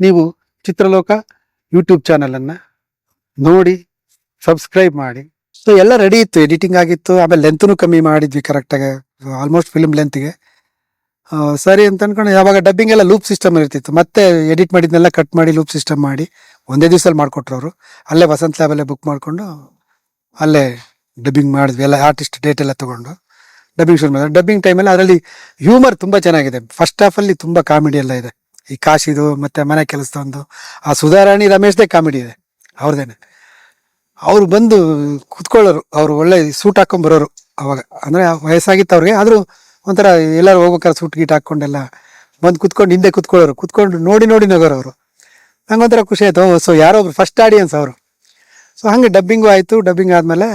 ನೀವು ಚಿತ್ರಲೋಕ ಯೂಟ್ಯೂಬ್ ಚಾನಲನ್ನು ನೋಡಿ ಸಬ್ಸ್ಕ್ರೈಬ್ ಮಾಡಿ. ಸೊ ಎಲ್ಲ ರೆಡಿ ಇತ್ತು ಎಡಿಟಿಂಗ್ ಆಗಿತ್ತು, ಆಮೇಲೆ ಲೆಂತ್ನು ಕಮ್ಮಿ ಮಾಡಿದ್ವಿ ಕರೆಕ್ಟಾಗಿ ಆಲ್ಮೋಸ್ಟ್ ಫಿಲ್ಮ್ ಲೆಂತ್ಗೆ ಸರಿ ಅಂತ ಅನ್ಕೊಂಡು, ಯಾವಾಗ ಡಬ್ಬಿಂಗ್ ಎಲ್ಲ ಲೂಪ್ ಸಿಸ್ಟಮ್ ಇರ್ತಿತ್ತು. ಮತ್ತೆ ಎಡಿಟ್ ಮಾಡಿದ್ನೆಲ್ಲ ಕಟ್ ಮಾಡಿ ಲೂಪ್ ಸಿಸ್ಟಮ್ ಮಾಡಿ, ಒಂದೇ ದಿವಸದಲ್ಲಿ ಮಾಡಿಕೊಟ್ರು ಅವರು. ಅಲ್ಲೇ ವಸಂತ ಲ್ಯಾಬಲ್ಲೇ ಬುಕ್ ಮಾಡಿಕೊಂಡು, ಅಲ್ಲೇ ಡಬ್ಬಿಂಗ್ ಮಾಡಿದ್ವಿ, ಎಲ್ಲ ಆರ್ಟಿಸ್ಟ್ ಡೇಟ್ ಎಲ್ಲ ತಗೊಂಡು. ಡಬ್ಬಿಂಗ್ ಶುರು ಮಾಡಿದ್ರು ಡಬ್ಬಿಂಗ್ ಟೈಮಲ್ಲಿ ಅದರಲ್ಲಿ ಹ್ಯೂಮರ್ ತುಂಬ ಚೆನ್ನಾಗಿದೆ. ಫಸ್ಟ್ ಹಾಫಲ್ಲಿ ತುಂಬ ಕಾಮಿಡಿ ಎಲ್ಲ ಇದೆ. ಈ ಕಾಶಿದು ಮತ್ತೆ ಮನೆ ಕೆಲಸದೊಂದು. ಆ ಸುಧಾರಾಣಿ ರಮೇಶ್ದೇ ಕಾಮಿಡಿ ಇದೆ ಅವ್ರದ್ದೇನೆ ಅವ್ರು ಬಂದು ಕುತ್ಕೊಳ್ಳೋರು, ಅವ್ರು ಒಳ್ಳೆ ಸೂಟ್ ಹಾಕೊಂಡ್ ಬರೋರು ಅವಾಗ. ಅಂದ್ರೆ ವಯಸ್ಸಾಗಿತ್ತು ಅವ್ರಿಗೆ, ಆದ್ರೂ ಒಂಥರ ಎಲ್ಲರೂ ಹೋಗ್ಬೇಕಾದ್ರೆ ಸೂಟ್ ಗೀಟ್ ಹಾಕೊಂಡೆಲ್ಲ ಬಂದು ಕುತ್ಕೊಂಡು ಹಿಂದೆ ಕುತ್ಕೊಳ್ಳೋರು, ಕುತ್ಕೊಂಡು ನೋಡಿ ನೋಡಿ ನಗೋರು ಅವರು. ನಂಗೊಂಥರ ಖುಷಿ ಆಯ್ತು. ಸೊ ಯಾರೋ ಒಬ್ರು ಫಸ್ಟ್ ಆಡಿಯನ್ಸ್ ಅವರು. ಸೊ ಹಂಗೆ ಡಬ್ಬಿಂಗು ಆಯಿತು ಡಬ್ಬಿಂಗ್ ಆದ್ಮೇಲೆ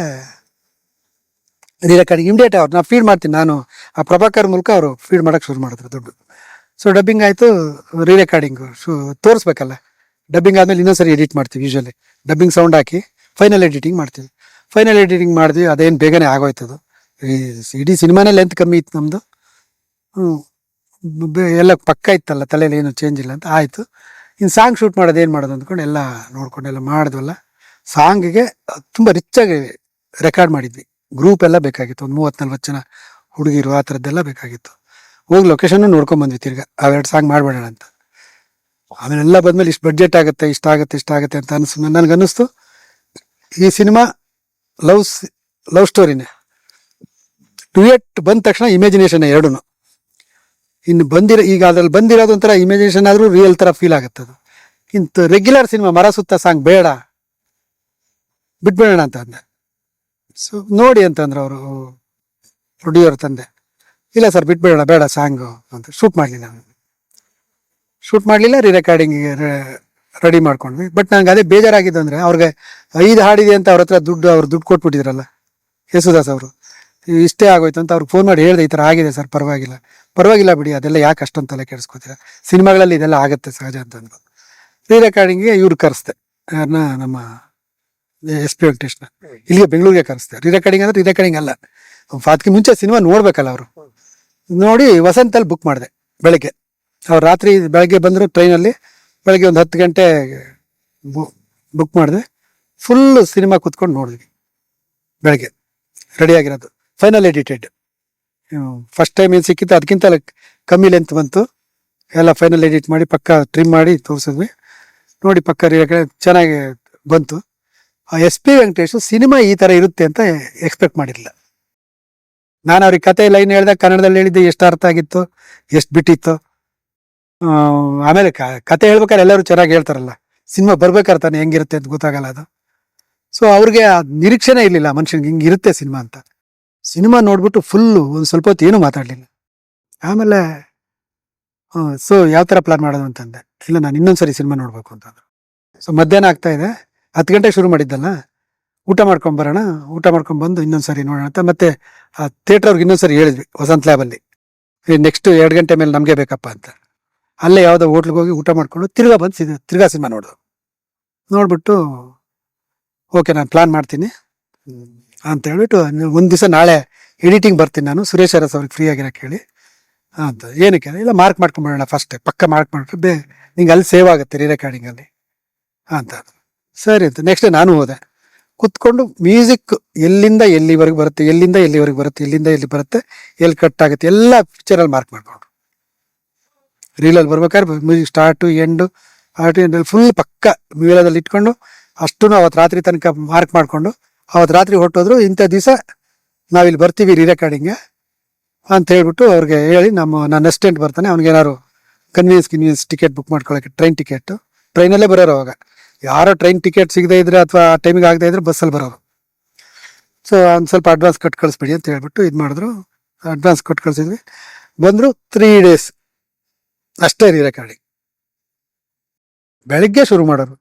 ಕಡೆ ಇಮಿಡಿಯೇಟ್ ಅವ್ರು ನಾನು ಫೀಡ್ ಮಾಡ್ತೀನಿ ನಾನು. ಆ ಪ್ರಭಾಕರ್ ಮೂಲಕ ಅವರು ಫೀಡ್ ಮಾಡೋಕ್ಕೆ ಶುರು ಮಾಡಿದ್ರು ದುಡ್ಡು. ಸೊ ಡಬ್ಬಿಂಗ್ ಆಯಿತು ರೀರೆಕಾರ್ಡಿಂಗು ಸೊ ತೋರಿಸ್ಬೇಕಲ್ಲ. ಡಬ್ಬಿಂಗ್ ಆದಮೇಲೆ ಇನ್ನೊಂದ್ಸರಿ ಎಡಿಟ್ ಮಾಡ್ತೀವಿ ಯೂಶಲಿ ಡಬ್ಬಿಂಗ್ ಸೌಂಡ್ ಹಾಕಿ ಫೈನಲ್ ಎಡಿಟಿಂಗ್ ಮಾಡ್ತೀವಿ. ಫೈನಲ್ ಎಡಿಟಿಂಗ್ ಮಾಡಿದ್ವಿ, ಅದೇನು ಬೇಗನೆ ಆಗೋಯ್ತದು ಇಡೀ ಸಿನಿಮಾನೇ ಲೆಂತ್ ಕಮ್ಮಿ ಇತ್ತು ನಮ್ಮದು ಎಲ್ಲ ಪಕ್ಕ ಇತ್ತಲ್ಲ ತಲೆಯಲ್ಲಿ ಏನು ಚೇಂಜ್ ಇಲ್ಲ ಅಂತ ಆಯಿತು. ಇನ್ನು ಸಾಂಗ್ ಶೂಟ್ ಮಾಡೋದು ಏನು ಮಾಡೋದು ಅಂದ್ಕೊಂಡು ಎಲ್ಲ ನೋಡ್ಕೊಂಡು ಎಲ್ಲ ಮಾಡಿದ್ವಲ್ಲ ಸಾಂಗಿಗೆ ತುಂಬ ರಿಚ್ಚಾಗಿ ರೆಕಾರ್ಡ್ ಮಾಡಿದ್ವಿ. ಗ್ರೂಪ್ ಎಲ್ಲ ಬೇಕಾಗಿತ್ತು. ಒಂದು ಮೂವತ್ತು ನಲ್ವತ್ತು ಜನ ಹುಡುಗಿರು ಆ ಥರದ್ದೆಲ್ಲ ಬೇಕಾಗಿತ್ತು. ಹೋಗಿ ಲೊಕೇಶನ್ನು ನೋಡ್ಕೊಂಡ್ ಬಂದ್ವಿ ತಿರ್ಗಾ. ಅವೆರಡು ಸಾಂಗ್ ಮಾಡ್ಬೇಡ ಅಂತ. ಆಮೇಲೆ ಎಲ್ಲ ಬಂದ್ಮೇಲೆ ಇಷ್ಟು ಬಡ್ಜೆಟ್ ಆಗುತ್ತೆ, ಇಷ್ಟ ಆಗುತ್ತೆ ಇಷ್ಟ ಆಗುತ್ತೆ ಅಂತ ಅನಿಸ್ ನನಗೆ ಅನ್ನಿಸ್ತು ಈ ಸಿನಿಮಾ ಲವ್ ಲವ್ ಸ್ಟೋರಿನೇ. ಡುಯೆಟ್ ಬಂದ ತಕ್ಷಣ ಇಮ್ಯಾಜಿನೇಷನ್ ಎರಡೂ ಇನ್ನು ಬಂದಿರೋ ಈಗ ಅದ್ರಲ್ಲಿ ಬಂದಿರೋದು ಒಂಥರ ಇಮ್ಯಾಜಿನೇಷನ್ ಆದರೂ ರಿಯಲ್ ಥರ ಫೀಲ್ ಆಗುತ್ತೆ ಅದು. ಇಂತ ರೆಗ್ಯುಲರ್ ಸಿನಿಮಾ ಮರ ಸುತ್ತ ಸಾಂಗ್ ಬೇಡ. ಬಿಟ್ಬಿಡೋಣ ಅಂತ ಅಂದೆ. ಸೊ ನೋಡಿ ಅಂತಂದ್ರೆ ಅವರು ಪ್ರೊಡ್ಯೂರ್ ತಂದೆ. ಇಲ್ಲ ಸರ್, ಬಿಟ್ಬಿಡೋಣ, ಬೇಡ, ಸಾಂಗು ಅಂತ. ಶೂಟ್ ಮಾಡಲಿಲ್ಲ ಶೂಟ್ ಮಾಡಲಿಲ್ಲ ರೀ ರೆಕಾರ್ಡಿಂಗ್ ರೆಡಿ ಮಾಡ್ಕೊಂಡ್ವಿ. ಬಟ್ ನಂಗೆ ಅದೇ ಬೇಜಾರಾಗಿದ್ದು ಅಂದರೆ ಅವ್ರಿಗೆ ಐದು ಹಾಡಿದೆ ಅಂತ ಅವ್ರ ಹತ್ರ ದುಡ್ಡು, ಅವ್ರು ದುಡ್ಡು ಕೊಟ್ಬಿಟ್ಟಿದ್ರಲ್ಲ, ಯೇಸುದಾಸ್ ಅವರು. ಇಷ್ಟೇ ಆಗೋಯ್ತು ಅಂತ ಅವ್ರಿಗೆ ಫೋನ್ ಮಾಡಿ ಹೇಳಿದೆ, ಈ ಥರ ಆಗಿದೆ ಸರ್, ಪರವಾಗಿಲ್ಲ. ಪರವಾಗಿಲ್ಲ ಬಿಡಿ, ಅದೆಲ್ಲ ಯಾಕೆ ಅಷ್ಟೊಂದು ತಲೆ ಕೆಡಿಸ್ಕೋತೀರ? ಸಿನಿಮಾಗಳಲ್ಲಿ ಇದೆಲ್ಲ ಆಗುತ್ತೆ ಸಹಜ ಅಂತಂದ್ರು. ರೀ ರೆಕಾರ್ಡಿಂಗ್ಗೆ ಇವ್ರು ಕರೆಸ್ದೆ. ಯಾರನ್ನ ನಮ್ಮ ಎಸ್ ಪಿ ವೆಂಕಟೇಶ್ನ. ಇಲ್ಲಿಗೆ ಬೆಂಗಳೂರಿಗೆ ಕರೆಸ್ದೆ. ರೀ ರೆಕಾರ್ಡಿಂಗ್ ಅಂದ್ರೆ ರೀ ರೆಕಾರ್ಡಿಂಗ್ ಅಲ್ಲ. ಅದಕ್ಕೆ ಮುಂಚೆ ಸಿನಿಮಾ ನೋಡ್ಬೇಕಲ್ಲ ಅವರು. ನೋಡಿ ವಸಂತಲ್ಲಿ ಬುಕ್ ಮಾಡಿದೆ ಬೆಳಗ್ಗೆ. ಅವ್ರು ರಾತ್ರಿ ಬೆಳಗ್ಗೆ ಬಂದರು ಟ್ರೈನಲ್ಲಿ ಬೆಳಗ್ಗೆ ಒಂದು ಹತ್ತು ಗಂಟೆ ಬುಕ್ ಮಾಡಿದೆ. ಫುಲ್ ಸಿನಿಮಾ ಕೂತ್ಕೊಂಡು ನೋಡಿದ್ವಿ ಬೆಳಗ್ಗೆ. ರೆಡಿಯಾಗಿರೋದು ಫೈನಲ್ ಎಡಿಟೆಡ್ ಫಸ್ಟ್ ಟೈಮ್ ಏನು ಸಿಕ್ಕಿತ್ತು, ಅದಕ್ಕಿಂತ ಕಮ್ಮಿ ಲೆಂತ್ ಬಂತು. ಎಲ್ಲ ಫೈನಲ್ ಎಡಿಟ್ ಮಾಡಿ ಪಕ್ಕ ಟ್ರಿಮ್ ಮಾಡಿ ತೋರಿಸಿದ್ವಿ. ನೋಡಿ ಪಕ್ಕ ಚೆನ್ನಾಗಿ ಬಂತು. ಎಸ್ ಪಿ ವೆಂಕಟೇಶು, ಸಿನಿಮಾ ಈ ಥರ ಇರುತ್ತೆ ಅಂತ ಎಕ್ಸ್ಪೆಕ್ಟ್ ಮಾಡಿರಲಿಲ್ಲ. ನಾನು ಅವ್ರಿಗೆ ಕತೆ ಲೈನ್ ಹೇಳ್ದಾಗ ಕನ್ನಡದಲ್ಲಿ ಹೇಳಿದ್ದೆ ಎಷ್ಟು ಅರ್ಥ ಆಗಿತ್ತು, ಎಷ್ಟು ಬಿಟ್ಟಿತ್ತು. ಆಮೇಲೆ ಕತೆ ಹೇಳ್ಬೇಕಾದ್ರೆ ಎಲ್ಲರೂ ಚೆನ್ನಾಗಿ ಹೇಳ್ತಾರಲ್ಲ, ಸಿನಿಮಾ ಬರ್ಬೇಕಾರೆ ತಾನೆ ಹೆಂಗಿರುತ್ತೆ ಅಂತ ಗೊತ್ತಾಗಲ್ಲ ಅದು. ಸೊ ಅವ್ರಿಗೆ ಆ ನಿರೀಕ್ಷೆನೇ ಇರಲಿಲ್ಲ, ಮನುಷ್ಯನಿಗೆ ಹಿಂಗಿರುತ್ತೆ ಸಿನಿಮಾ ಅಂತ. ಸಿನಿಮಾ ನೋಡ್ಬಿಟ್ಟು ಫುಲ್ಲು ಒಂದು ಸ್ವಲ್ಪ ಹೊತ್ತು ಏನೂ ಮಾತಾಡಲಿಲ್ಲ. ಆಮೇಲೆ ಸೊ ಯಾವ ಥರ ಪ್ಲಾನ್ ಮಾಡೋದು ಅಂತಂದೆ. ಇಲ್ಲ, ನಾನು ಇನ್ನೊಂದ್ಸರಿ ಸಿನಿಮಾ ನೋಡಬೇಕು ಅಂತಂದ್ರು. ಸೊ ಮಧ್ಯಾಹ್ನ ಆಗ್ತಾ ಇದೆ. ಹತ್ತು ಗಂಟೆಗೆ ಶುರು ಮಾಡಿದ್ದಲ್ಲ? ಊಟ ಮಾಡ್ಕೊಂಡ್ ಬರೋಣ, ಊಟ ಮಾಡ್ಕೊಂಡ್ ಬಂದು ಇನ್ನೊಂದ್ಸರಿ ನೋಡೋಣ ಅಂತ ಮತ್ತೆ ಆ ಥಿಯೇಟರ್ ಅವ್ರಿಗೆ ಇನ್ನೊಂದ್ಸರಿ ಹೇಳಿದ್ವಿ, ವಸಂತ ಲ್ಯಾಬಲ್ಲಿ ನೆಕ್ಸ್ಟ್ ಎರಡು ಗಂಟೆ ಮೇಲೆ ನಮಗೆ ಬೇಕಪ್ಪ ಅಂತ. ಅಲ್ಲೇ ಯಾವುದೋ ಹೋಟ್ಲಿಗೆ ಹೋಗಿ ಊಟ ಮಾಡ್ಕೊಂಡು ತಿರ್ಗಾ ಬಂದು ತಿರ್ಗಾ ಸಿನಿಮಾ ನೋಡೋದು. ನೋಡ್ಬಿಟ್ಟು ಓಕೆ ನಾನು ಪ್ಲಾನ್ ಮಾಡ್ತೀನಿ. ಅಂತ ಹೇಳ್ಬಿಟ್ಟು ಒಂದು ದಿವಸ ನಾಳೆ ಎಡಿಟಿಂಗ್ ಬರ್ತೀನಿ ನಾನು, ಸುರೇಶ್ ಅರಸ್ ಅವ್ರಿಗೆ ಫ್ರೀ ಆಗಿರೋಕೆ ಹೇಳಿ ಅಂತ, ಏನಕ್ಕೆ? ಇಲ್ಲ ಮಾರ್ಕ್ ಮಾಡ್ಕೊಂಡ್ಬಿಡೋಣ ಫಸ್ಟ್ ಪಕ್ಕ ಮಾರ್ಕ್ ಮಾಡ್ಕೊಂಡು ಬೇ, ನಿಂಗೆ ಅಲ್ಲಿ ಸೇವ್ ಆಗುತ್ತೆ ರೀ ರೆಕಾರ್ಡಿಂಗಲ್ಲಿ ಅಂತ, ಸರಿ ಅಂತ ನೆಕ್ಸ್ಟ್ ನಾನು ಹೋದೆ. ಕುತ್ಕೊಂಡು ಮ್ಯೂಸಿಕ್ ಎಲ್ಲಿಂದ ಎಲ್ಲಿವರೆಗೆ ಬರುತ್ತೆ, ಎಲ್ಲಿಂದ ಎಲ್ಲಿವರೆಗೆ ಬರುತ್ತೆ, ಎಲ್ಲಿಂದ ಎಲ್ಲಿ ಬರುತ್ತೆ, ಎಲ್ಲಿ ಕಟ್ ಆಗುತ್ತೆ, ಎಲ್ಲ ಪಿಕ್ಚರಲ್ಲಿ ಮಾರ್ಕ್ ಮಾಡ್ಕೊಂಡ್ರು ರೀಲಲ್ಲಿ ಬರ್ಬೇಕಾದ್ರೆ ಮ್ಯೂಸಿಕ್ ಸ್ಟಾರ್ಟು ಎಂಡು ಆರ್ಟ್ ಎಂಡಲ್ಲಿ ಫುಲ್ ಪಕ್ಕ ಮೇಳದಲ್ಲಿ ಇಟ್ಕೊಂಡು ಅಷ್ಟು ಅವತ್ತು ರಾತ್ರಿ ತನಕ ಮಾರ್ಕ್ ಮಾಡಿಕೊಂಡು ಅವತ್ತು ರಾತ್ರಿ ಹೊಟ್ಟೋದ್ರು ಇಂಥ ದಿವಸ ನಾವಿಲ್ಲಿ ಬರ್ತೀವಿ ರೀ ರೆಕಾರ್ಡಿಂಗ್ಗೆ ಅಂತ ಹೇಳ್ಬಿಟ್ಟು ಅವ್ರಿಗೆ ಹೇಳಿ ನಮ್ಮ, ನನ್ನ ಅಸಿಸ್ಟೆಂಟ್ ಬರ್ತಾನೆ ಅವ್ನಿಗೆ ಏನಾದ್ರು ಕನ್ವೀನ್ಸ್ ಕನ್ವೀನ್ಸ್ ಟಿಕೆಟ್ ಬುಕ್ ಮಾಡ್ಕೊಳ್ಳೋಕ್ಕೆ ಟ್ರೈನ್ ಟಿಕೆಟ್ ಟ್ರೈನಲ್ಲೇ ಬರೋರು ಅವಾಗ. ಯಾರೋ ಟ್ರೈನ್ ಟಿಕೆಟ್ ಸಿಗದೇ ಇದ್ರೆ ಅಥವಾ ಆ ಟೈಮಿಗೆ ಆಗದೆ ಇದ್ರೆ ಬಸ್ಸಲ್ಲಿ ಬರೋರು. ಸೊ ಒಂದು ಸ್ವಲ್ಪ ಅಡ್ವಾನ್ಸ್ ಕಟ್ ಕಳಿಸ್ಬಿಡಿ ಅಂತ ಹೇಳ್ಬಿಟ್ಟು ಇದು ಮಾಡಿದ್ರು. ಅಡ್ವಾನ್ಸ್ ಕೊಟ್ಟು ಕಳಿಸಿದ್ವಿ. ಬಂದರು ತ್ರೀ ಡೇಸ್ ಅಷ್ಟೇ ರೀ ರೆಕಾರ್ಡಿಂಗ್ ಬೆಳಿಗ್ಗೆ ಶುರು ಮಾಡೋರು.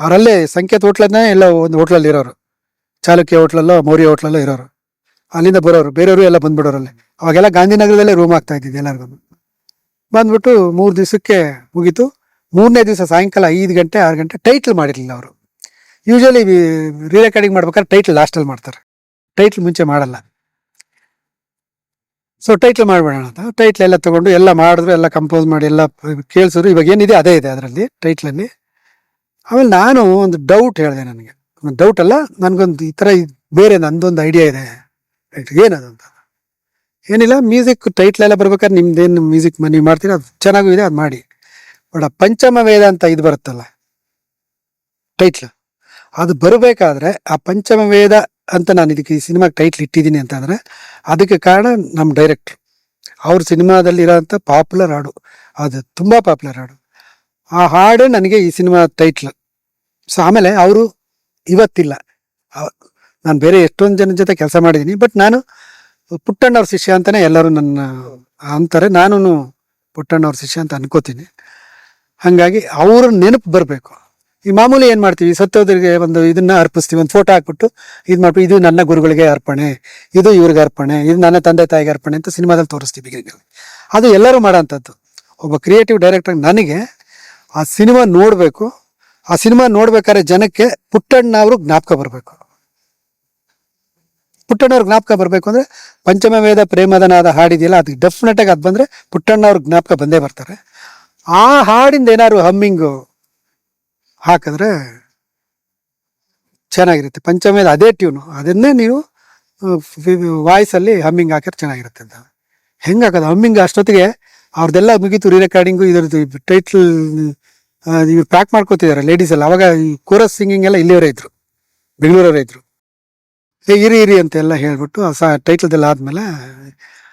ಅವರಲ್ಲೇ ಸಂಕೇತ್ ಹೋಟ್ಲನ್ನೇ ಎಲ್ಲ ಒಂದು ಹೋಟ್ಲಲ್ಲಿ ಇರೋರು. ಚಾಲುಕ್ಯ ಹೋಟ್ಲಲ್ಲೋ, ಮೌರ್ಯ ಹೋಟ್ಲಲ್ಲೋ ಇರೋರು. ಅಲ್ಲಿಂದ ಬರೋರು. ಬೇರೆಯವರು ಎಲ್ಲ ಬಂದ್ಬಿಡೋರಲ್ಲಿ. ಅವಾಗೆಲ್ಲ ಗಾಂಧಿನಗರದಲ್ಲೇ ರೂಮ್ ಆಗ್ತಾ ಇದ್ದಿದ್ದು ಎಲ್ಲರಿಗೂ ಬಂದ್ಬಿಟ್ಟು ಮೂರು ದಿವಸಕ್ಕೆ ಮುಗೀತು. ಮೂರನೇ ದಿವಸ ಸಾಯಂಕಾಲ ಐದು ಗಂಟೆ, ಆರು ಗಂಟೆ ಟೈಟ್ಲ್ ಮಾಡಿರಲಿಲ್ಲ ಅವರು. ಯೂಶಲಿ ರೀ ರೆಕಾರ್ಡಿಂಗ್ ಮಾಡ್ಬೇಕಾದ್ರೆ ಟೈಟ್ಲ್ ಲಾಸ್ಟಲ್ಲಿ ಮಾಡ್ತಾರೆ. ಟೈಟ್ಲ್ ಮುಂಚೆ ಮಾಡಲ್ಲ. ಸೊ ಟೈಟ್ಲ್ ಮಾಡ್ಬೇಡ ಅಂತ. ಟೈಟ್ಲ್ ಎಲ್ಲ ತಗೊಂಡು ಎಲ್ಲ ಮಾಡಿದ್ರು, ಎಲ್ಲ ಕಂಪೋಸ್ ಮಾಡಿ, ಎಲ್ಲ ಕೇಳಿಸಿದ್ರು. ಇವಾಗ ಏನಿದೆ, ಅದೇ ಇದೆ ಅದರಲ್ಲಿ ಟೈಟ್ಲಲ್ಲಿ ಆಮೇಲೆ ನಾನು ಒಂದು ಡೌಟ್ ಹೇಳಿದೆ ನನಗೆ. ಒಂದು ಡೌಟ್ ಅಲ್ಲ, ನನಗೊಂದು ಈ ಥರ ಬೇರೆ ನಂದೊಂದು ಐಡಿಯಾ ಇದೆ. ಏನದು ಅಂತ. ಏನಿಲ್ಲ ಮ್ಯೂಸಿಕ್ ಟೈಟ್ಲೆಲ್ಲ ಬರ್ಬೇಕಾದ್ರೆ ನಿಮ್ದೇನು ಮ್ಯೂಸಿಕ್ ನೀವು ಮಾಡ್ತೀರಾ? ಅದು ಚೆನ್ನಾಗೂ ಇದೆ, ಅದು ಮಾಡಿ. ಬಟ್ ಪಂಚಮ ವೇದ ಅಂತ ಇದು ಬರುತ್ತಲ್ಲ ಟೈಟ್ಲ್ ಅದು ಬರಬೇಕಾದ್ರೆ ಆ ಪಂಚಮ ವೇದ ಅಂತ ನಾನು ಇದಕ್ಕೆ ಈ ಸಿನಿಮಾಗೆ ಟೈಟ್ಲ್ ಇಟ್ಟಿದ್ದೀನಿ ಅಂತಂದರೆ ಅದಕ್ಕೆ ಕಾರಣ ನಮ್ಮ ಡೈರೆಕ್ಟ್ ಅವ್ರ ಸಿನಿಮಾದಲ್ಲಿ ಇರೋಂಥ ಪಾಪ್ಯುಲರ್ ಹಾಡು. ಅದು ತುಂಬ ಪಾಪ್ಯುಲರ್ ಹಾಡು. ಆ ಹಾಡು ನನಗೆ ಈ ಸಿನಿಮಾ ಟೈಟ್ಲ್ ಸೊ ಆಮೇಲೆ ಅವರು ಇವತ್ತಿಲ್ಲ. ನಾನು ಬೇರೆ ಎಷ್ಟೊಂದು ಜನ ಜೊತೆ ಕೆಲಸ ಮಾಡಿದ್ದೀನಿ ಬಟ್ ನಾನು ಪುಟ್ಟಣ್ಣವ್ರ ಶಿಷ್ಯ ಅಂತಲೇ ಎಲ್ಲರೂ ನನ್ನ ಅಂತಾರೆ. ನಾನು ಪುಟ್ಟಣ್ಣವ್ರ ಶಿಷ್ಯ ಅಂತ ಅನ್ಕೋತೀನಿ. ಹಾಗಾಗಿ ಅವ್ರ ನೆನಪು ಬರಬೇಕು. ಈ ಮಾಮೂಲಿ ಏನು ಮಾಡ್ತೀವಿ? ಸತ್ತೋದ್ರಿಗೆ ಒಂದು ಇದನ್ನ ಅರ್ಪಿಸ್ತೀವಿ, ಒಂದು ಫೋಟೋ ಹಾಕ್ಬಿಟ್ಟು ಇದು ಮಾಡ್ಬಿಟ್ಟು, ಇದು ನನ್ನ ಗುರುಗಳಿಗೆ ಅರ್ಪಣೆ, ಇದು ಇವ್ರಿಗೆ ಅರ್ಪಣೆ, ಇದು ನನ್ನ ತಂದೆ ತಾಯಿಗೆ ಅರ್ಪಣೆ ಅಂತ ಸಿನಿಮಾದಲ್ಲಿ ತೋರಿಸ್ತೀವಿ ಬಿಗಿನಿಂಗಲ್ಲಿ ಅದು ಎಲ್ಲರೂ ಮಾಡೋಂಥದ್ದು ಒಬ್ಬ ಕ್ರಿಯೇಟಿವ್ ಡೈರೆಕ್ಟರ್ ನನಗೆ ಆ ಸಿನಿಮಾ ನೋಡಬೇಕು. ಆ ಸಿನಿಮಾ ನೋಡ್ಬೇಕಾದ್ರೆ ಜನಕ್ಕೆ ಪುಟ್ಟಣ್ಣ ಅವರು ಜ್ಞಾಪಕ ಬರಬೇಕು. ಪುಟ್ಟಣ್ಣವ್ರ ಜ್ಞಾಪಕ ಬರಬೇಕು ಅಂದರೆ ಪಂಚಮ ವೇದ ಪ್ರೇಮದನಾದ ಹಾಡಿದೆಯಲ್ಲ ಅದಕ್ಕೆ ಡೆಫಿನೆಟಾಗಿ ಅದು ಬಂದರೆ ಪುಟ್ಟಣ್ಣ ಅವ್ರ ಜ್ಞಾಪಕ ಬಂದೇ ಬರ್ತಾರೆ. ಆ ಹಾಡಿಂದ ಏನಾದ್ರು ಹಮ್ಮಿಂಗು ಹಾಕಿದ್ರೆ ಚೆನ್ನಾಗಿರುತ್ತೆ. ಪಂಚಮೇದ ಅದೇ ಟ್ಯೂನು ಅದನ್ನೇ ನೀವು ವಾಯ್ಸಲ್ಲಿ ಹಮ್ಮಿಂಗ್ ಹಾಕಿದ್ರೆ ಚೆನ್ನಾಗಿರುತ್ತೆ ಅಂತ. ಹೆಂಗೆ ಹಾಕೋದು ಹಮ್ಮಿಂಗ್ ಅಷ್ಟೊತ್ತಿಗೆ ಅವ್ರದ್ದೆಲ್ಲ ಮುಗೀತು ರೀ ರೆಕಾರ್ಡಿಂಗು ಇದ್ರದ್ದು ಟೈಟ್ಲ್ ಇವ್ರು ಪ್ಯಾಕ್ ಮಾಡ್ಕೋತಿದ್ದಾರೆ ಲೇಡೀಸ್ ಎಲ್ಲ. ಅವಾಗ ಕೋರಸ್ ಸಿಂಗಿಂಗ್ ಎಲ್ಲ ಇಲ್ಲಿಯವರೇ ಇದ್ರು. ಬೆಂಗಳೂರವರೇ ಇದ್ರು. ಏ, ಇರಿ ಇರಿ ಅಂತೆಲ್ಲ ಹೇಳ್ಬಿಟ್ಟು ಸಾ ಟೈಟ್ಲದೆಲ್ಲ ಆದ್ಮೇಲೆ,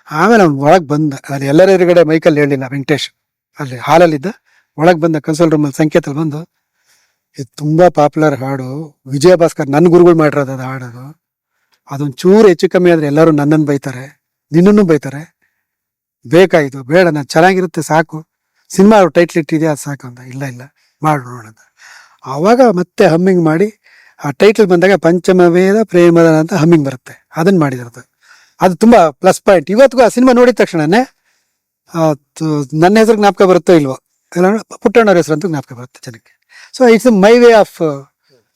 ಆಮೇಲೆ ಅವ್ನು ಒಳಗೆ ಬಂದ. ಅಲ್ಲಿ ಎಲ್ಲರ ಎದುರುಗಡೆ ಮೈಕಲ್ಲಿ ಹೇಳಿಲ್ಲ ವೆಂಕಟೇಶ್. ಅಲ್ಲಿ ಹಾಲಲ್ಲಿದ್ದ ಒಳಗೆ ಬಂದ ಕನ್ಸೋಲ್ ರೂಮಲ್ಲಿ ಸಂಕೇತಲ್ಲಿ ಬಂದು, ಇದು ತುಂಬ ಪಾಪ್ಯುಲರ್ ಹಾಡು. ವಿಜಯ ಭಾಸ್ಕರ್ ನನ್ನ ಗುರುಗಳು ಮಾಡಿರೋದು ಅದು ಹಾಡೋದು ಅದೊಂದು ಚೂರು ಹೆಚ್ಚು ಕಮ್ಮಿ ಆದರೆ ಎಲ್ಲರೂ ನನ್ನನ್ನು ಬೈತಾರೆ, ನಿನ್ನನ್ನು ಬೈತಾರೆ. ಬೇಕಾಯಿತು, ಬೇಡ, ನಾನು ಚೆನ್ನಾಗಿರುತ್ತೆ, ಸಾಕು. ಸಿನಿಮಾ ಅವ್ರು ಟೈಟ್ಲ್ ಇಟ್ಟಿದೆ ಅದು ಸಾಕು ಅಂತ. ಇಲ್ಲ ಇಲ್ಲ, ಮಾಡಿ ನೋಡೋಣ. ಆವಾಗ ಮತ್ತೆ ಹಮ್ಮಿಂಗ್ ಮಾಡಿ, ಆ ಟೈಟ್ಲ್ ಬಂದಾಗ ಪಂಚಮ ವೇದ ಪ್ರೇಮದ ಅಂತ ಹಮ್ಮಿಂಗ್ ಬರುತ್ತೆ. ಅದನ್ನು ಮಾಡಿದಿರೋದು ಅದು ತುಂಬ ಪ್ಲಸ್ ಪಾಯಿಂಟ್ ಇವತ್ತಿಗೂ ಆ ಸಿನಿಮಾ ನೋಡಿದ ತಕ್ಷಣನೇ ನನ್ನ ಹೆಸರು ಜ್ಞಾಪಕ ಬರುತ್ತೋ ಇಲ್ವೋ? ಇಲ್ಲ ಪುಟ್ಟಣ್ಣವ್ರ ಹೆಸರು ಅಂತೂ ಜ್ಞಾಪಕ ಬರುತ್ತೆ ಜನಕ್ಕೆ. So it's my way of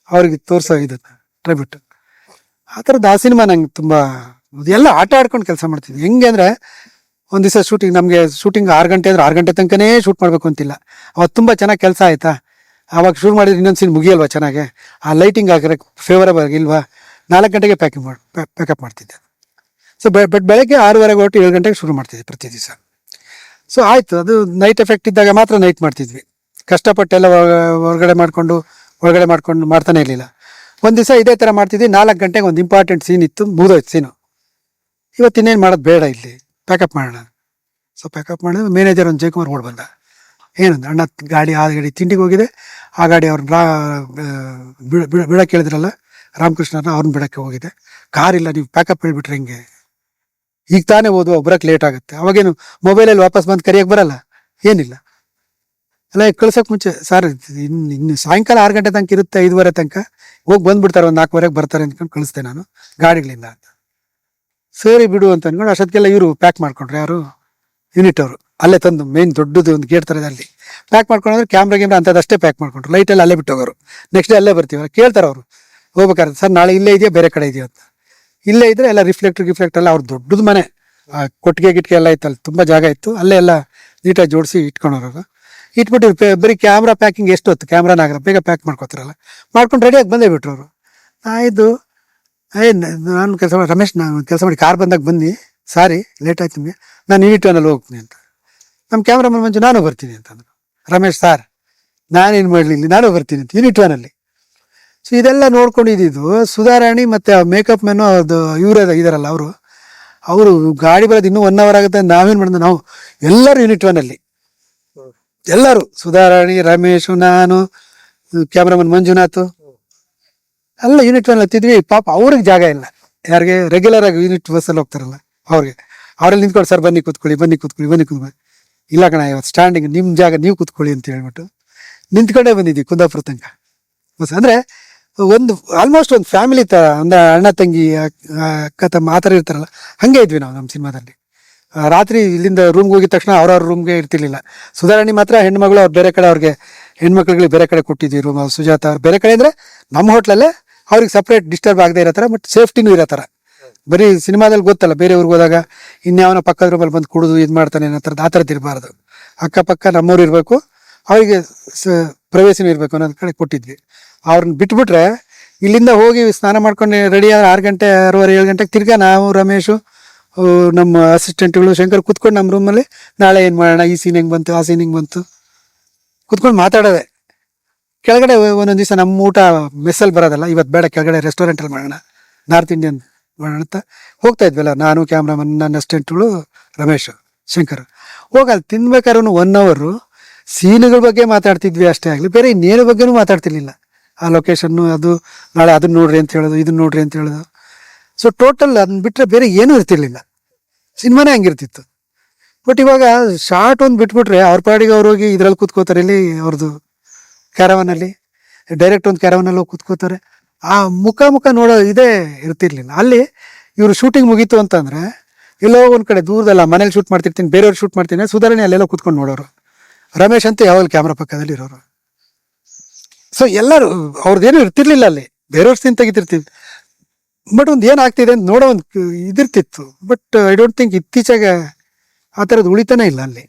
ಅವ್ರಿಗೆ ತೋರಿಸೋ ಇದು ಟ್ರಿಬ್ಯೂಟ್ ಆ ಥರದ್ದು ಆ ಸಿನಿಮಾ ನಂಗೆ ತುಂಬ ಎಲ್ಲ ಆಟ ಆಡ್ಕೊಂಡು ಕೆಲಸ ಮಾಡ್ತಿದ್ವಿ ಹೆಂಗೆ ಅಂದರೆ, ಒಂದು ದಿವಸ ಶೂಟಿಂಗ್ ನಮಗೆ ಶೂಟಿಂಗ್ ಆರು ಗಂಟೆ ಅಂದ್ರೆ ಆರು ಗಂಟೆ ತನಕನೇ ಶೂಟ್ ಮಾಡಬೇಕು ಅಂತಿಲ್ಲ. ಅವತ್ತು ತುಂಬ ಚೆನ್ನಾಗಿ ಕೆಲಸ ಆಯಿತಾ? ಆವಾಗ ಶೂಟ್ ಮಾಡಿದ್ರೆ ಇನ್ನೊಂದು ಸೀನ್ ಮುಗಿಯಲ್ವಾ ಚೆನ್ನಾಗೆ? ಆ ಲೈಟಿಂಗ್ ಹಾಕಿದ್ರೆ ಫೇವರಬಲ್ ಇಲ್ವಾ? ನಾಲ್ಕು ಗಂಟೆಗೆ ಪ್ಯಾಕಿಂಗ್ ಮಾಡಿ ಪ್ಯಾಕಪ್ ಮಾಡ್ತಿದ್ದೆ. ಸೊ ಬಟ್ ಬೆಳಗ್ಗೆ ಆರೂವರೆಗೆ ಹೊರಟು ಏಳು ಗಂಟೆಗೆ ಶುರು ಮಾಡ್ತಿದ್ದೆ ಪ್ರತಿ ದಿವಸ. ಸೊ ಆಯ್ತು. ಅದು ನೈಟ್ ಎಫೆಕ್ಟ್ ಇದ್ದಾಗ ಮಾತ್ರ ನೈಟ್ ಮಾಡ್ತಿದ್ವಿ. ಕಷ್ಟಪಟ್ಟೆಲ್ಲ ಹೊರ- ಹೊರಗಡೆ ಮಾಡಿಕೊಂಡು ಒಳಗಡೆ ಮಾಡ್ಕೊಂಡು ಮಾಡ್ತಾನೆ ಇರಲಿಲ್ಲ. ಒಂದು ದಿವಸ ಇದೇ ಥರ ಮಾಡ್ತಿದ್ವಿ. ನಾಲ್ಕು ಗಂಟೆಗೆ ಒಂದು ಇಂಪಾರ್ಟೆಂಟ್ ಸೀನ್ ಇತ್ತು. ಮುಗಿದೋಯ್ತು ಸೀನು ಇವತ್ತು ಇನ್ನೇನು ಮಾಡೋದು ಬೇಡ ಇಲ್ಲಿ. ಪ್ಯಾಕಪ್ ಮಾಡೋಣ. ಸೊ ಪ್ಯಾಕಪ್ ಮಾಡಿದ್ರೆ ಮ್ಯಾನೇಜರ್ ಒಂದು ಜಯಕುಮಾರ್ ಓಡ್ ಬಂದ. ಏನಂದ ಅಣ್ಣ ಗಾಡಿ ಆ ಗಾಡಿ ತಿಂಡಿಗೆ ಹೋಗಿದೆ. ಆ ಗಾಡಿ ಅವ್ರನ್ನ ರಾ ಬಿಡ ಬಿಡ- ಬಿಡಕ್ಕೆ ಹೇಳಿದ್ರಲ್ಲ. ರಾಮಕೃಷ್ಣನ ಅವ್ರನ್ನ ಬಿಡೋಕ್ಕೆ ಹೋಗಿದೆ. ಕಾರ್ ಇಲ್ಲ. ನೀವು ಪ್ಯಾಕಪ್ ಹೇಳ್ಬಿಟ್ರೆ ಹೆಂಗೆ? ಈಗ ತಾನೇ ಓದುವ ಬರಕ್ಕೆ ಲೇಟ್ ಆಗುತ್ತೆ. ಅವಾಗೇನು ಮೊಬೈಲಲ್ಲಿ ವಾಪಸ್ ಬಂದು ಕರಿಯಕ್ಕೆ ಬರಲ್ಲ? ಏನಿಲ್ಲ. ಅಲ್ಲ ಕಳ್ಸಕ್ ಮುಂಚೆ ಸರ್ ಇನ್ನು ಇನ್ನು ಸಾಯಂಕಾಲ ಆರು ಗಂಟೆ ತನಕ ಇರುತ್ತೆ, ಐದುವರೆ ತನಕ. ಹೋಗಿ ಬಂದ್ಬಿಡ್ತಾರೆ, ಒಂದು ನಾಲ್ಕುವರೆಗೆ ಬರ್ತಾರೆ ಅಂದ್ಕೊಂಡು ಕಳಿಸ್ದೆ ನಾನು. ಗಾಡಿಗಳಿಂದ ಅಂತ. ಸರಿ ಬಿಡು ಅಂತ ಅಂದ್ಕೊಂಡು ಅಷ್ಟೊತ್ತಿಗೆಲ್ಲ ಇವರು ಪ್ಯಾಕ್ ಮಾಡ್ಕೊಂಡ್ರೆ. ಯಾರು? ಯೂನಿಟ್ ಅವರು. ಅಲ್ಲೇ ತಂದು ಮೇನ್ ದೊಡ್ಡದು ಒಂದು ಗೇಟ್ ಥರದ ಅಲ್ಲಿ. ಪ್ಯಾಕ್ ಮಾಡ್ಕೊಂಡ್ರೆ ಕ್ಯಾಮ್ರಾ ಗಿಮ್ರಾ ಅಂಥದ್ದಷ್ಟೇ ಪ್ಯಾಕ್ ಮಾಡ್ಕೊಂಡ್ರು. ಲೈಟಲ್ಲಿ ಅಲ್ಲೇ ಬಿಟ್ಟು ಹೋಗೋರು ನೆಕ್ಸ್ಟ್ ಡೇ ಅಲ್ಲೇ ಬರ್ತೀವಿ. ಕೇಳ್ತಾರೆ ಅವರು. ಹೋಗ್ಬೇಕಾದ್ರೆ ಸರ್ ನಾಳೆ ಇಲ್ಲೇ ಇದೆಯಾ? ಬೇರೆ ಕಡೆ ಇದೆಯಾ? ಅಂತ. ಇಲ್ಲೇ ಇದ್ರೆ ಎಲ್ಲ ರಿಫ್ಲೆಕ್ಟರ್ ಗಿಫ್ಲೆಕ್ಟ್ ಎಲ್ಲ ಅವ್ರ ದೊಡ್ಡದು ಮನೆ. ಕೊಟ್ಟಿಗೆ ಗಿಟ್ಗೆ ಎಲ್ಲ ಇತ್ತು ಅಲ್ಲಿ ತುಂಬ ಜಾಗ ಇತ್ತು. ಅಲ್ಲೇ ಎಲ್ಲ ನೀಟಾಗಿ ಜೋಡಿಸಿ ಇಟ್ಕೊಂಡವ್ರು ಇಟ್ಬಿಟ್ಟು ಬರೀ ಕ್ಯಾಮ್ರಾ ಪ್ಯಾಕಿಂಗ್ ಎಷ್ಟು ಹೊತ್ತು? ಕ್ಯಾಮ್ರಾನಾಗ ಬೇಗ ಪ್ಯಾಕ್ ಮಾಡ್ಕೋತಾರಲ್ಲ. ಮಾಡ್ಕೊಂಡು ರೆಡಿಯಾಗಿ ಬಂದೇ ಬಿಟ್ರು ಅವರು. ಆಯ್ತು ಏ ನಾನು ಕೆಲಸ ಮಾಡಿ, ರಮೇಶ್, ನಾನು ಕೆಲಸ ಮಾಡಿ, ಕಾರ್ ಬಂದಾಗ ಬನ್ನಿ. ಸಾರಿ ಲೇಟ್ ಆಯ್ತು ನಿಮಗೆ. ನಾನು ಯೂನಿಟ್ ಅಲ್ಲಿ ಹೋಗ್ತೀನಿ ಅಂತ. ನಮ್ಮ ಕ್ಯಾಮ್ರಾಮನ್ ಮಂಜು ನಾನು ಬರ್ತೀನಿ ಅಂತಂದ್ರು. ರಮೇಶ್, ಸಾರ್ ನಾನೇನು ಮಾಡಲಿ ಇಲ್ಲಿ? ನಾನು ಬರ್ತೀನಿ ಅಂತ. ಯೂನಿಟ್ ಒನಲ್ಲಿ ಸೊ ಇದೆಲ್ಲ ನೋಡ್ಕೊಂಡಿದ್ದು ಸುಧಾರಾಣಿ ಮತ್ತೆ ಮೇಕಪ್ ಮೆನು ಅದು ಇವರೇ ಇದಾರಲ್ಲ ಅವರು. ಅವರು ಗಾಡಿ ಬರೋದು ಇನ್ನೂ ಒನ್ ಅವರ್ ಆಗುತ್ತೆ, ನಾವೇನು ಮಾಡಿದ್ವಿ ನಾವು ಎಲ್ಲರೂ ಯೂನಿಟ್ ಒನಲ್ಲಿ ಎಲ್ಲರೂ. ಸುಧಾರಾಣಿ, ರಮೇಶು, ನಾನು, ಕ್ಯಾಮ್ರಾಮನ್ ಮಂಜುನಾಥ್. ಎಲ್ಲ ಯೂನಿಟ್ ಒನ್ ಹತ್ತಿದ್ವಿ. ಪಾಪ ಅವ್ರಿಗೆ ಜಾಗ ಇಲ್ಲ. ಯಾರಿಗೆ? ರೆಗ್ಯುಲರ್ ಆಗಿ ಯೂನಿಟ್ ಬಸ್ಸಲ್ಲಿ ಹೋಗ್ತಾರಲ್ಲ ಅವ್ರಿಗೆ. ಅವರಲ್ಲಿ ನಿಂತ್ಕೊಂಡು, ಸರ್, ಬನ್ನಿ, ಕೂತ್ಕೊಳ್ಳಿ ಬನ್ನಿ ಕೂತ್ಕೊಳ್ಳಿ ಬನ್ನಿ, ಕೂತ್ಕೊಳ್ಳಿ. ಇಲ್ಲ ಕಣ, ಇವತ್ತು ಸ್ಟ್ಯಾಂಡಿಂಗ್ ನಿಮ್ಮ ಜಾಗ, ನೀವು ಕೂತ್ಕೊಳ್ಳಿ ಅಂತ ಹೇಳ್ಬಿಟ್ಟು ನಿಂತ್ಕೊಂಡೇ ಬಂದಿದ್ವಿ ಕುಂದಾಪುರ ತನಕ. ಬಸ್ ಅಂದ್ರೆ ಒಂದು ಆಲ್ಮೋಸ್ಟ್ ಒಂದು ಫ್ಯಾಮಿಲಿ ತರ ಅಂದ್ರೆ ಅಣ್ಣ, ತಂಗಿ ಅಕ್- ಅಕ್ಕ, ತಮ್ಮ, ಆ ಥರ ಇರ್ತಾರಲ್ಲ, ಹಂಗೆ ಇದ್ವಿ ನಾವು ನಮ್ಮ ಸಿನಿಮಾದಲ್ಲಿ. ರಾತ್ರಿ ಇಲ್ಲಿಂದ ರೂಮ್ಗೆ ಹೋಗಿದ ತಕ್ಷಣ ಅವ್ರವ್ರ ರೂಮ್ಗೆ ಇರ್ತಿರ್ಲಿಲ್ಲ. ಸುಧಾರಾಣಿ ಮಾತ್ರ ಹೆಣ್ಮಗಳು ಅವ್ರು ಬೇರೆ ಕಡೆ ಅವ್ರಿಗೆ ಹೆಣ್ಮಕ್ಳಿಗೆ ಬೇರೆ ಕಡೆ ಕೊಟ್ಟಿದ್ವಿ ರೂಮ್ ಸುಜಾತ ಅವ್ರು ಬೇರೆ ಕಡೆ ಅಂದ್ರೆ ನಮ್ಮ ಹೋಟ್ಲಲ್ಲೇ ಅವ್ರಿಗೆ ಸಪ್ರೇಟ್ ಡಿಸ್ಟರ್ಬ್ ಆಗದೆ ಇರೋ ಥರ ಬಟ್ ಸೇಫ್ಟಿನೂ ಇರೋ ಥರ. ಬರೀ ಸಿನಿಮಾದಲ್ಲಿ ಗೊತ್ತಲ್ಲ, ಬೇರೆ ಊರಿಗೆ ಹೋದಾಗ ಇನ್ಯಾವನ ಪಕ್ಕದ ರೂಮಲ್ಲಿ ಬಂದು ಕುಡಿದು ಇದು ಮಾಡ್ತಾನೆ ಅನ್ನೋ ಥರದ್ದು, ಆ ಥರದ್ದು ಇರಬಾರ್ದು. ಅಕ್ಕಪಕ್ಕ ನಮ್ಮವ್ರು ಇರಬೇಕು, ಅವರಿಗೆ ಸ, ಪ್ರವೇಶನೂ ಇರಬೇಕು ಅನ್ನೋದ್ ಕಡೆ ಕೊಟ್ಟಿದ್ವಿ. ಅವ್ರನ್ನ ಬಿಟ್ಬಿಟ್ರೆ ಇಲ್ಲಿಂದ ಹೋಗಿ ಸ್ನಾನ ಮಾಡ್ಕೊಂಡು ರೆಡಿ ಆದ್ರೆ ಆರು ಗಂಟೆ, ಆರೂವರೆ, ಏಳು ಗಂಟೆಗೆ ತಿರ್ಗಾ ನಾವು, ರಮೇಶು ನಮ್ಮ ಅಸಿಸ್ಟೆಂಟ್ಗಳು ಶಂಕರ್ ಕುತ್ಕೊಂಡು ನಮ್ಮ ರೂಮಲ್ಲಿ ನಾಳೆ ಏನು ಮಾಡೋಣ, ಈ ಸೀನ್ ಹೆಂಗೆ ಬಂತು, ಆ ಸೀನ್ ಹೆಂಗೆ ಬಂತು ಕುತ್ಕೊಂಡು ಮಾತಾಡೋದೆ. ಕೆಳಗಡೆ ಒಂದೊಂದು ದಿವಸ ನಮ್ಮ ಊಟ ಮೆಸ್ಸಲ್ಲಿ ಬರೋದಲ್ಲ ಇವತ್ತು ಬೇಡ, ಕೆಳಗಡೆ ರೆಸ್ಟೋರೆಂಟಲ್ಲಿ ಮಾಡೋಣ ನಾರ್ತ್ ಇಂಡಿಯನ್ ಮಾಡೋಣ ಅಂತ ಹೋಗ್ತಾ ಇದ್ವಲ್ಲ, ನಾನು ಕ್ಯಾಮ್ರಾಮನ್ ನನ್ನ ಅಸಿಸ್ಟೆಂಟ್ಗಳು ರಮೇಶ್, ಶಂಕರ್. ಹೋಗಲ್ಲ ತಿನ್ಬೇಕಾದ್ರೂ ಒನ್ ಅವರು ಸೀನುಗಳ ಬಗ್ಗೆ ಮಾತಾಡ್ತಿದ್ವಿ ಅಷ್ಟೇ ಆಗಲಿ, ಬೇರೆ ಇನ್ನೇನು ಬಗ್ಗೆನೂ ಮಾತಾಡ್ತಿರ್ಲಿಲ್ಲ. ಆ ಲೊಕೇಶನ್ನು ಅದು ನಾಳೆ ಅದನ್ನ ನೋಡ್ರಿ ಅಂತ ಹೇಳೋದು, ಇದನ್ನ ನೋಡ್ರಿ ಅಂತ ಹೇಳೋದು. ಸೊ ಟೋಟಲ್ ಅದನ್ನ ಬಿಟ್ಟರೆ ಬೇರೆ ಏನೂ ಇರ್ತಿರ್ಲಿಲ್ಲ. ಸಿನಿಮಾನೇ ಹಂಗಿರ್ತಿತ್ತು. ಬಟ್ ಇವಾಗ ಶಾರ್ಟ್ ಒಂದು ಬಿಟ್ಬಿಟ್ರೆ ಅವ್ರ ಪಾಡಿಗೆ ಅವ್ರು ಹೋಗಿ ಇದ್ರಲ್ಲಿ ಕೂತ್ಕೋತಾರೆ ಇಲ್ಲಿ ಅವ್ರದ್ದು ಕ್ಯಾರವನಲ್ಲಿ ಡೈರೆಕ್ಟ್ ಒಂದು ಕ್ಯಾರವನಲ್ಲಿ ಹೋಗಿ ಕೂತ್ಕೋತಾರೆ. ಆ ಮುಖ ಮುಖ ನೋಡೋ ಇದೇ ಇರ್ತಿರ್ಲಿಲ್ಲ. ಅಲ್ಲಿ ಇವರು ಶೂಟಿಂಗ್ ಮುಗೀತು ಅಂತಂದ್ರೆ ಎಲ್ಲೋ ಒಂದು ಕಡೆ ದೂರದಲ್ಲ, ಮನೇಲಿ ಶೂಟ್ ಮಾಡ್ತಿರ್ತೀನಿ, ಬೇರೆಯವ್ರು ಶೂಟ್ ಮಾಡ್ತೀನಿ, ಸುಧಾರಣೆ ಅಲ್ಲೆಲ್ಲ ಕೂತ್ಕೊಂಡು ನೋಡೋರು. ರಮೇಶ್ ಅಂತ ಯಾವಾಗಲೂ ಕ್ಯಾಮ್ರಾ ಪಕ್ಕದಲ್ಲಿ ಇರೋರು ಸೊ ಎಲ್ಲರೂ, ಅವ್ರದ್ದೇನು ಇರ್ತಿರ್ಲಿಲ್ಲ ಅಲ್ಲಿ. ಬೇರೆಯವ್ರ ಸೀನ್ ತೆಗಿತಿರ್ತೀವಿ. ಬಟ್ ಒಂದು ಏನಾಗ್ತಿದೆ ಅಂತ ನೋಡೋ ಒಂದು ಇದಿರ್ತಿತ್ತು. ಬಟ್ ಐ ಡೋಂಟ್ ಥಿಂಕ್ ಇತ್ತೀಚೆಗೆ ಆ ಥರದ್ದು ಉಳಿತಾನೆ ಇಲ್ಲ ಅಲ್ಲಿ.